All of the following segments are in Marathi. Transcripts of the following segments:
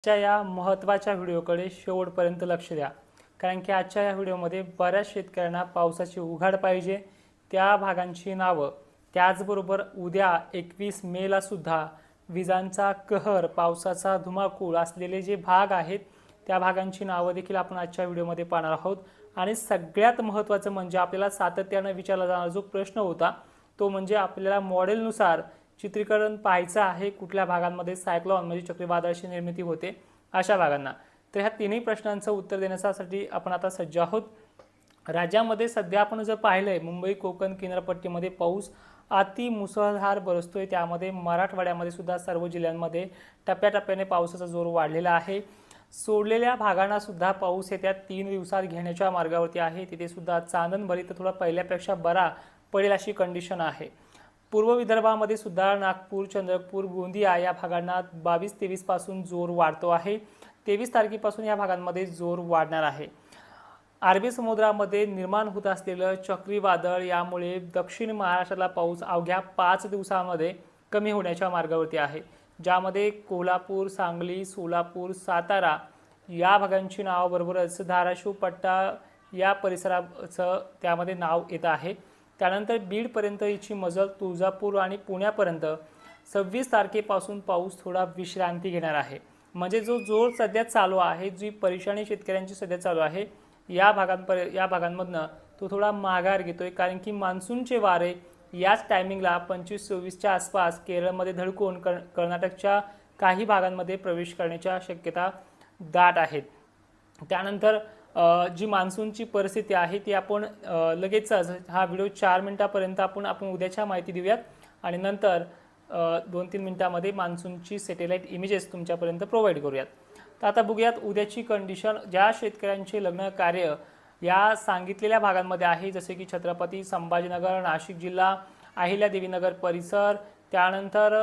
आजच्या या महत्त्वाच्या व्हिडिओकडे शेवटपर्यंत लक्ष द्या. कारण की आजच्या या व्हिडिओमध्ये बऱ्याच शेतकऱ्यांना पावसाची उघाड पाहिजे त्या भागांची नावं. त्याचबरोबर उद्या एकवीस मेला सुद्धा विजांचा कहर पावसाचा धुमाकूळ असलेले जे भाग आहेत त्या भागांची नावं देखील आपण आजच्या व्हिडिओमध्ये पाहणार आहोत. आणि सगळ्यात महत्त्वाचं म्हणजे आपल्याला सातत्यानं विचारला जाणारा जो प्रश्न होता तो म्हणजे आपल्याला मॉडेलनुसार चित्रीकरण पाहायचं आहे कुठल्या भागांमध्ये सायक्लॉन म्हणजे चक्रीवादळाची निर्मिती होते अशा भागांना. तर ह्या तिन्ही प्रश्नांचं उत्तर देण्यासाठी आपण आता सज्ज आहोत. राज्यामध्ये सध्या आपण जर पाहिलंय मुंबई कोकण किनारपट्टीमध्ये पाऊस अति मुसळधार बरसतोय. त्यामध्ये मराठवाड्यामध्ये सुद्धा सर्व जिल्ह्यांमध्ये टप्प्याटप्प्याने पावसाचा जोर वाढलेला आहे. सोडलेल्या भागांना सुद्धा पाऊस येत्या तीन दिवसात घेण्याच्या मार्गावरती आहे. तिथे सुद्धा चांदणबरी तर थोडा पहिल्यापेक्षा बरा पडेल अशी कंडिशन आहे. पूर्व विदर्भामध्ये सुद्धा नागपूर चंद्रपूर गोंदिया या भागांना बावीस तेवीसपासून जोर वाढतो आहे. तेवीस तारखेपासून या भागांमध्ये जोर वाढणार आहे. अरबी समुद्रामध्ये निर्माण होत असलेलं चक्रीवादळ यामुळे दक्षिण महाराष्ट्राला पाऊस अवघ्या पाच दिवसामध्ये कमी होण्याच्या मार्गावरती आहे. ज्यामध्ये कोल्हापूर सांगली सोलापूर सातारा या भागांची नावाबरोबरच धाराशिव पट्टा या परिसराचं त्यामध्ये नाव येत आहे. त्यानंतर बीडपर्यंत हिची मजल तुळजापूर आणि पुण्यापर्यंत. सव्वीस तारखेपासून पाऊस थोडा विश्रांती घेणार आहे. म्हणजे जो जोर सध्या चालू आहे जी परेशानी शेतकऱ्यांची सध्या चालू आहे या भागांपर या भागांमधनं तो थोडा माघार घेतोय. कारण की मान्सूनचे वारे याच टायमिंगला पंचवीस सव्वीसच्या आसपास केरळमध्ये धडकून कर कर्नाटकच्या काही भागांमध्ये प्रवेश करण्याच्या शक्यता दाट आहेत. त्यानंतर जी मान्सूनची परिस्थिती आहे ती आपण लगेचच हा व्हिडिओ चार मिनटापर्यंत आपण आपण उद्याच्या माहिती देऊयात. आणि नंतर दोन तीन मिनटामध्ये मान्सूनची सॅटेलाईट इमेजेस तुमच्यापर्यंत प्रोव्हाइड करूयात. तर आता बघूयात उद्याची कंडिशन. ज्या शेतकऱ्यांचे लग्न कार्य या सांगितलेल्या भागांमध्ये आहे जसे की छत्रपती संभाजीनगर नाशिक जिल्हा अहिल्यादेवीनगर परिसर त्यानंतर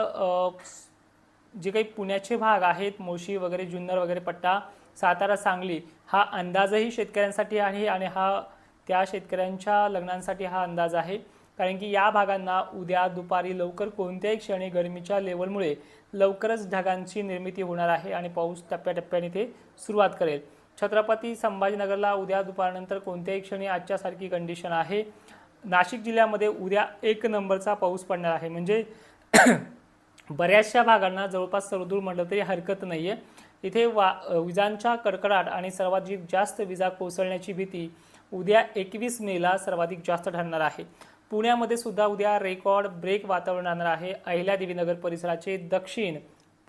जे काही पुण्याचे भाग आहेत मुळशी वगैरे जुन्नर वगैरे पट्टा सातारा सांगली हा अंदाजही शेतकऱ्यांसाठी आहे आणि हा त्या शेतकऱ्यांच्या लग्नांसाठी हा अंदाज आहे. कारण की या भागांना उद्या दुपारी लवकर कोणत्याही क्षणी गरमीच्या लेवलमुळे लवकरच ढगांची निर्मिती होणार आहे आणि पाऊस टप्प्याटप्प्याने ते सुरुवात करेल. छत्रपती संभाजीनगरला उद्या दुपारनंतर कोणत्याही क्षणी आजच्यासारखी कंडिशन आहे. नाशिक जिल्ह्यामध्ये उद्या एक नंबरचा पाऊस पडणार आहे. म्हणजे बऱ्याचशा भागांना जवळपास सरदूर म्हटलं तरी हरकत नाही आहे इथे वा विजांच्या कडकडाट आणि सर्वाधिक जास्त विजा कोसळण्याची भीती उद्या एकवीस मेला सर्वाधिक जास्त ठरणार आहे. पुण्यामध्ये सुद्धा उद्या रेकॉर्ड ब्रेक वातावरण राहणार आहे अहिल्यादेवीनगर परिसराचे दक्षिण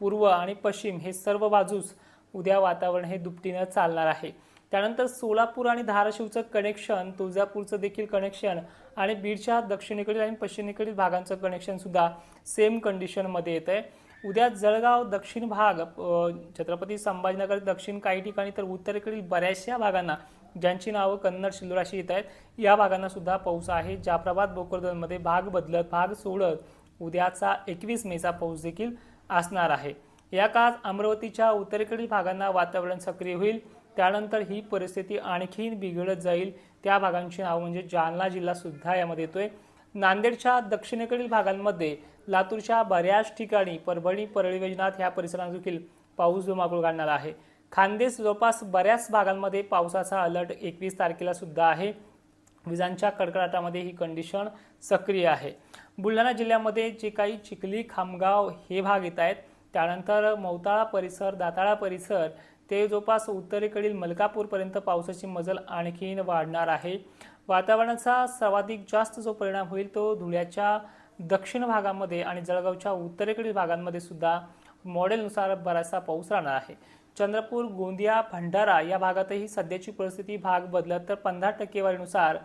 पूर्व आणि पश्चिम हे सर्व बाजूस उद्या वातावरण हे दुपटीनं चालणार आहे. त्यानंतर सोलापूर आणि धाराशिवचं कनेक्शन तुळजापूरचं देखील कनेक्शन आणि बीडच्या दक्षिणेकडील आणि पश्चिमेकडील भागांचं कनेक्शनसुद्धा सेम कंडिशनमध्ये येतं आहे उद्या जळगाव दक्षिण भाग छत्रपती संभाजीनगर दक्षिण काही ठिकाणी तर उत्तरेकडील बऱ्याचशा भागांना ज्यांची नावं कन्नड शिल्लोराशी येत आहेत या भागांना सुद्धा पाऊस आहे. जाफराबाद बोकरदनमध्ये भाग बदलत भाग सोडत उद्याचा एकवीस मेचा पाऊस देखील असणार आहे. या काळात अमरावतीच्या उत्तरेकडील भागांना वातावरण सक्रिय होईल. त्यानंतर ही परिस्थिती आणखीन बिघडत जाईल. त्या भागांची नाव म्हणजे जालना जिल्हासुद्धा यामध्ये यामध्ये येतोय. नांदेडच्या दक्षिणेकडील भागांमध्ये लातूरच्या बऱ्याच ठिकाणी परभणी परळी वैजनाथ ह्या परिसरात देखील पाऊस धुमाकूळ काढणार आहे. खानदेश जवळपास बऱ्याच भागांमध्ये पावसाचा अलर्ट एकवीस तारखेला सुद्धा आहे. विजांच्या कडकडाटामध्ये ही कंडिशन सक्रिय आहे. बुलढाणा जिल्ह्यामध्ये जे काही चिखली खामगाव हे भाग येत आहेत त्यानंतर मौताळा परिसर दाताळा परिसर ते जवळपास उत्तरेकडील मलकापूरपर्यंत पावसाची मजल आणखीन वाढणार आहे. वातावरणाचा सर्वाधिक जास्त जो परिणाम होईल तो धुळ्याच्या दक्षिण भागामध्ये आणि जळगावच्या उत्तरेकडील भागांमध्ये सुद्धा मॉडेलनुसार बराचसा पाऊस राहणार आहे. चंद्रपूर गोंदिया भंडारा या भागातही सध्याची परिस्थिती भाग बदलत तर पंधरा टक्केवारीनुसार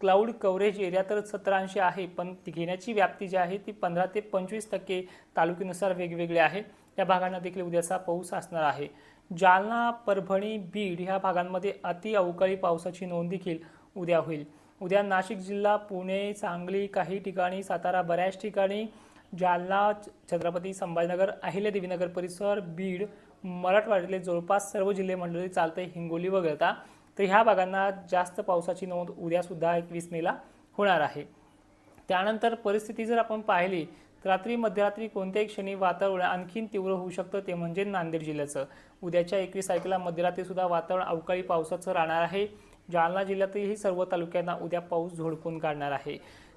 क्लाउड कव्हरेज एरिया तर सतराऐंशी आहे पण घेण्याची व्याप्ती जी आहे ती पंधरा ते पंचवीस टक्के तालुक्यानुसार वेगवेगळे आहे. या भागांना देखील उद्याचा पाऊस असणार आहे. जालना परभणी बीड ह्या भागांमध्ये अति अवकाळी पावसाची नोंद देखील उद्या होईल. उद्या नाशिक जिल्हा पुणे सांगली काही ठिकाणी सातारा बऱ्याच ठिकाणी जालना छत्रपती संभाजीनगर अहिल्यादेवीनगर परिसर बीड मराठवाड्यातले जवळपास सर्व जिल्हे मंडळी चालते हिंगोली वगळता तर ह्या भागांना जास्त पावसाची नोंद उद्यासुद्धा एकवीस मेला होणार आहे. त्यानंतर परिस्थिती जर आपण पाहिली रात्री मध्यरात्री कोणत्याही क्षणी वातावरण आणखीन तीव्र होऊ शकतं ते म्हणजे नांदेड जिल्ह्याचं. उद्याच्या एकवीस तारखेला मध्यरात्रीसुद्धा वातावरण अवकाळी पावसाचं राहणार आहे. जालना जिल्ह्यातही सर्व तालुक्यांना उद्या पाऊस झोडपून काढणार आहे.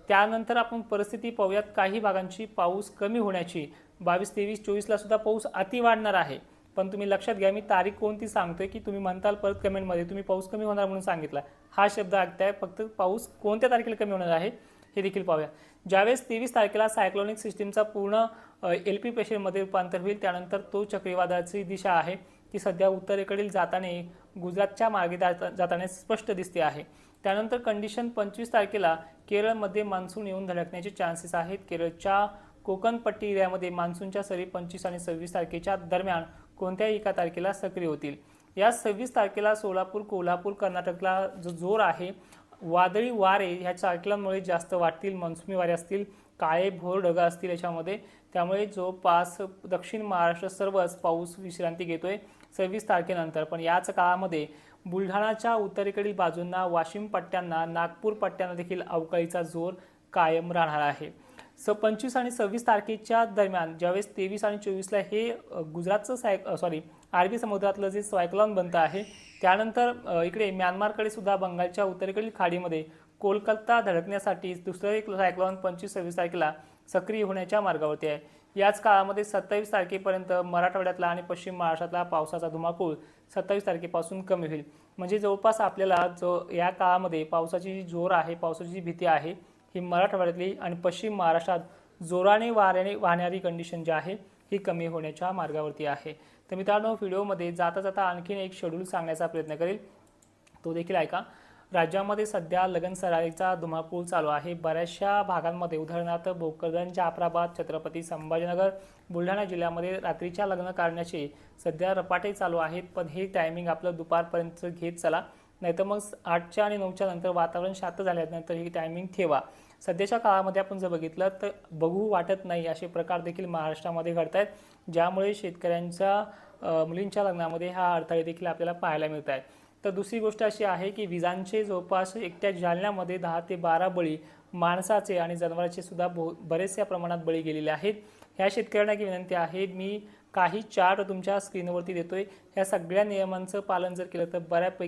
त्यानंतर आपण परिस्थिती पाहूयात. काही भागांची पाऊस कमी होण्याची बावीस तेवीस चोवीसला सुद्धा पाऊस अति वाढणार आहे. पण तुम्ही लक्षात घ्या मी तारीख कोणती सांगतोय की तुम्ही म्हणताल परत कमेंटमध्ये. तुम्ही पाऊस कमी होणार म्हणून सांगितला. हा शब्द ऐकताय फक्त पाऊस कोणत्या तारखेला कमी होणार आहे हे देखील पाहूया. ज्यावेळेस तेवीस तारखेला सायक्लोनिक सिस्टीमचा पूर्ण एल पी प्रेशरमध्ये रूपांतर होईल त्यानंतर तो चक्रीवादळाची दिशा आहे ती सध्या उत्तरेकडील जाताना गुजरातच्या मार्गे जाताना स्पष्ट दिसते आहे. त्यानंतर कंडिशन पंचवीस तारखेला केरळमध्ये मान्सून येऊन धडकण्याचे चान्सेस आहेत. केरळच्या कोकणपट्टी एरियामध्ये मान्सूनच्या सरी पंचवीस आणि सव्वीस तारखेच्या दरम्यान कोणत्याही एका तारखेला सक्रिय होतील. या सव्वीस तारखेला सोलापूर कोल्हापूर कर्नाटकला जो जोर आहे वादळी वारे ह्या चाकलांमुळे जास्त वाटतील मनसुमी वारे असतील काळे भोर ढग असतील याच्यामध्ये. त्यामुळे जवळपास दक्षिण महाराष्ट्र सर्वच पाऊस विश्रांती घेतोय. सव्वीस तारखेनंतर. पण याच काळामध्ये बुलढाणाच्या उत्तरेकडील बाजूंना वाशिम पट्ट्यांना नागपूर पट्ट्यांना देखील अवकाळीचा जोर कायम राहणार आहे. स पंचवीस आणि सव्वीस तारखेच्या दरम्यान ज्यावेळेस तेवीस आणि चोवीसला हे गुजरातचं साय सॉरी अरबी समुद्रातलं जे सायक्लॉन बनतं आहे त्यानंतर इकडे म्यानमारकडे सुद्धा बंगालच्या उत्तरेकडील खाडीमध्ये कोलकाता धडकण्यासाठी दुसरं एक सायक्लॉन पंचवीस सव्वीस तारखेला सक्रिय होण्याच्या मार्गावरती आहे. याच काळामध्ये सत्तावीस तारखेपर्यंत मराठवाड्यातला आणि पश्चिम महाराष्ट्रातला पावसाचा धुमाकूळ सत्तावीस तारखेपासून कमी होईल. म्हणजे जवळपास आपल्याला जो या काळामध्ये पावसाची जी जोर आहे पावसाची जी भीती आहे ही मराठवाड्यातली आणि पश्चिम महाराष्ट्रात जोराने वाऱ्याने वाहणारी कंडिशन जी आहे ही कमी होण्याच्या मार्गावरती आहे. तर मित्रांनो व्हिडिओमध्ये जाता जाता आणखीन एक शेड्यूल सांगण्याचा प्रयत्न करेल. तो देखील ऐका. राज्यामध्ये सध्या लगन सराईचा धुमाकूळ चालू आहे. बऱ्याचशा भागांमध्ये उदाहरणार्थ भोकरदन जाफराबाद छत्रपती संभाजीनगर बुलढाणा जिल्ह्यामध्ये रात्रीच्या लग्न काढण्याचे सध्या रपाटे चालू आहेत. पण हे टायमिंग आपलं दुपारपर्यंत घेत चला. नाहीतर मग आठच्या आणि नऊच्या नंतर वातावरण शांत झाल्यानंतर ही टायमिंग ठेवा. सध्याच्या काळामध्ये आपण जर बघितलं तर बघू वाटत नाही असे प्रकार देखील महाराष्ट्रामध्ये घडत आहेत. ज्यामुळे शेतकऱ्यांच्या मुलींच्या लग्नामध्ये हा अडथळे देखील आपल्याला पाहायला मिळत आहेत तर दुसरी गोष्ट अशी आहे की विजांचे जवळपास एकट्या जालन्यामध्ये दहा ते बारा बळी माणसाचे आणि जनावरांचे सुद्धा बहु बरेचशा प्रमाणात बळी गेलेले आहेत. ह्या शेतकऱ्यांना की विनंती आहे मी काही चार्ट तुमच्या स्क्रीनवरती देतोय. ह्या सगळ्या नियमांचं पालन जर केलं तर बऱ्यापैकी